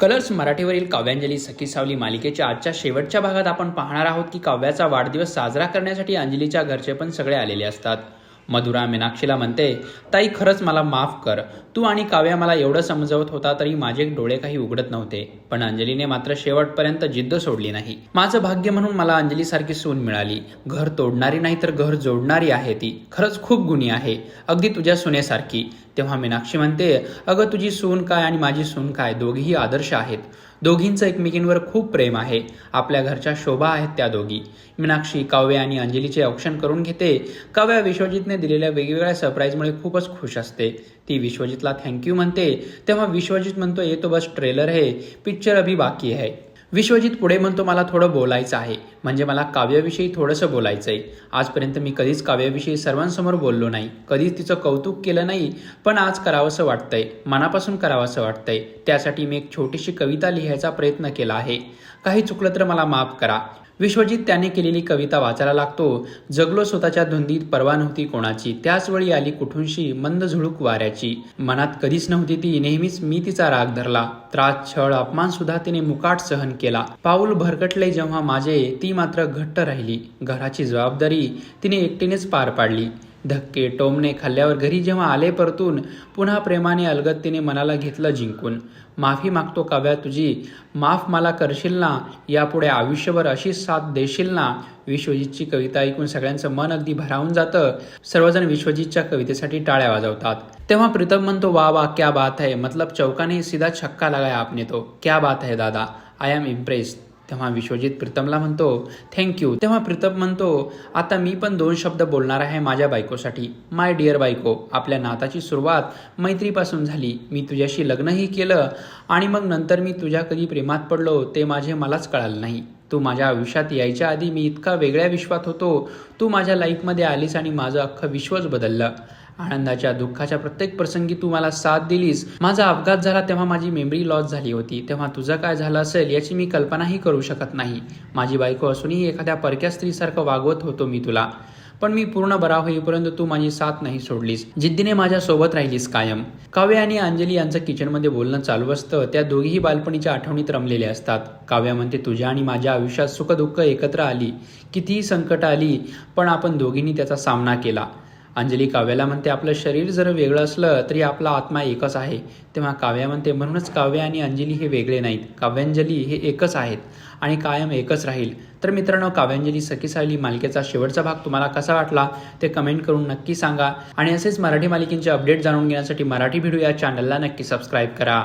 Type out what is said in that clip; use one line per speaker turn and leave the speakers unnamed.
Colours मराठीवरील काव्यांजली सखी सावली मालिकेच्या आजच्या शेवटच्या भागात आपण पाहणार आहोत की काव्याचा वाढदिवस साजरा करण्यासाठी अंजलीच्या घरचे पण सगळे आलेले असतात. मधुरा मीनाक्षीला म्हणते ताई खरंच मला माफ कर. तू आणि काव्या मला एवढं समजवत होता तरी माझे डोळे काही उघडत नव्हते. पण अंजलीने मात्र शेवटपर्यंत जिद्द सोडली नाही. माझं भाग्य म्हणून मला अंजलीसारखी सून मिळाली. घर तोडणारी नाही तर घर जोडणारी आहे ती. खरंच खूप गुणी आहे. अगदी तुझ्या सुनेसारखी. तेव्हा मीनाक्षी म्हणते अगं तुझी सून काय आणि माझी सून काय दोघीही आदर्श आहेत. दोघींचं एकमेकींवर खूप प्रेम आहे. आपल्या घरच्या शोभा आहेत त्या दोघी. मीनाक्षी काव्या आणि अंजलीचे औक्षण करून घेते. काव्या विश्वजितने दिलेल्या वेगवेगळ्या सरप्राईजमुळे खूपच खुश असते. ती विश्वजितला थँक्यू म्हणते. तेव्हा विश्वजित म्हणतो ये तो बस ट्रेलर है. पिक्चर अभी बाकी है. विश्वजित पुढे म्हणतो मला थोडं बोलायचं आहे. म्हणजे मला काव्याविषयी थोडंसं बोलायचं आहे आजपर्यंत मी कधीच काव्याविषयी सर्वांसमोर बोललो नाही. कधीच तिचं कौतुक केलं नाही पण आज करावंसं वाटतंय. मनापासून करावंसं वाटतंय. त्यासाठी मी एक छोटीशी कविता लिहायचा प्रयत्न केला आहे. काही चुकलं तर मला माफ करा. विश्वजित त्याने केलेली कविता वाचायला लागतो. जगलो स्वतःच्या धुंदीत परवा नव्हती कोणाची. त्याचवेळी आली कुठूनशी मंद झुळूक वाऱ्याची. मनात कधीच नव्हती ती नेहमीच मी तिचा राग धरला. त्रास छळ अपमान सुद्धा तिने मुकाट सहन केला. पाऊल भरकटले जेव्हा माझे ती मात्र घट्ट राहिली. घराची जबाबदारी तिने एकटीनेच पार पाडली. धक्के टोमणे खाल्ल्यावर घरी जेव्हा आले परतून पुन्हा प्रेमाने अलगत्तीने मनाला घेतलं जिंकून. माफी मागतो काव्या तुझी माफ मला करशील ना यापुढे आयुष्यभर अशीच साथ देशील ना. विश्वजितची कविता ऐकून सगळ्यांचं मन अगदी भरावून जातं. सर्वजण विश्वजितच्या कवितेसाठी टाळ्या वाजवतात. तेव्हा प्रीतम म्हणतो वा वा क्या बात है. मतलब चौकाने सीधा छक्का लगाया आपने तो. क्या बात है दादा? आय एम इम्प्रेस्ड तेव्हा विश्वजित प्रीतमला म्हणतो थँक्यू तेव्हा प्रीतम म्हणतो आता मी पण दोन शब्द बोलणार आहे माझ्या बायकोसाठी. माय डिअर बायको आपल्या नाताची सुरुवात मैत्रीपासून झाली. मी तुझ्याशी लग्नही केलं आणि मग नंतर मी तुझ्या कधी प्रेमात पडलो ते माझे मलाच कळालं नाही. तू माझ्या आयुष्यात यायच्या आधी मी इतका वेगळ्या विश्वात होतो. तू माझ्या लाईफमध्ये आलीस आणि माझं अख्खं विश्वच बदललं. आनंदाच्या दुःखाच्या प्रत्येक प्रसंगी तू मला साथ दिलीस. माझा अपघात झाला तेव्हा माझी मेमरी लॉस झाली होती. तेव्हा तुझं काय झालं असेल याची मी कल्पनाही करू शकत नाही. माझी बायको असूनही एखाद्या परक्या स्त्रीसारखं वागवत होतो मी तुला. पण मी पूर्ण बरा होईपर्यंत तू माझी साथ नाही सोडलीस. जिद्दीने माझ्या सोबत राहिलीस कायम. काव्य आणि अंजली यांचं किचनमध्ये बोलणं चालू असतं. त्या दोघीही बालपणीच्या आठवणीत रमलेल्या असतात. काव्या म्हणते तुझ्या आणि माझ्या आयुष्यात सुखदुःख एकत्र आली. कितीही संकट आली पण आपण दोघींनी त्याचा सामना केला. अंजली काव्याला म्हणते आपलं शरीर जर वेगळं असलं तरी आपला आत्मा एकच आहे. तेव्हा काव्या म्हणते म्हणूनच काव्य आणि अंजली हे वेगळे नाहीत. काव्यांजली हे एकच आहेत आणि कायम एकच राहील. तर मित्रांनो काव्यांजली सखी सावली मालिकेचा शेवटचा भाग तुम्हाला कसा वाटला ते कमेंट करून नक्की सांगा. आणि असेच मराठी मालिकेंचे अपडेट जाणून घेण्यासाठी मराठी व्हिडिओ या चॅनलला नक्की सबस्क्राईब करा.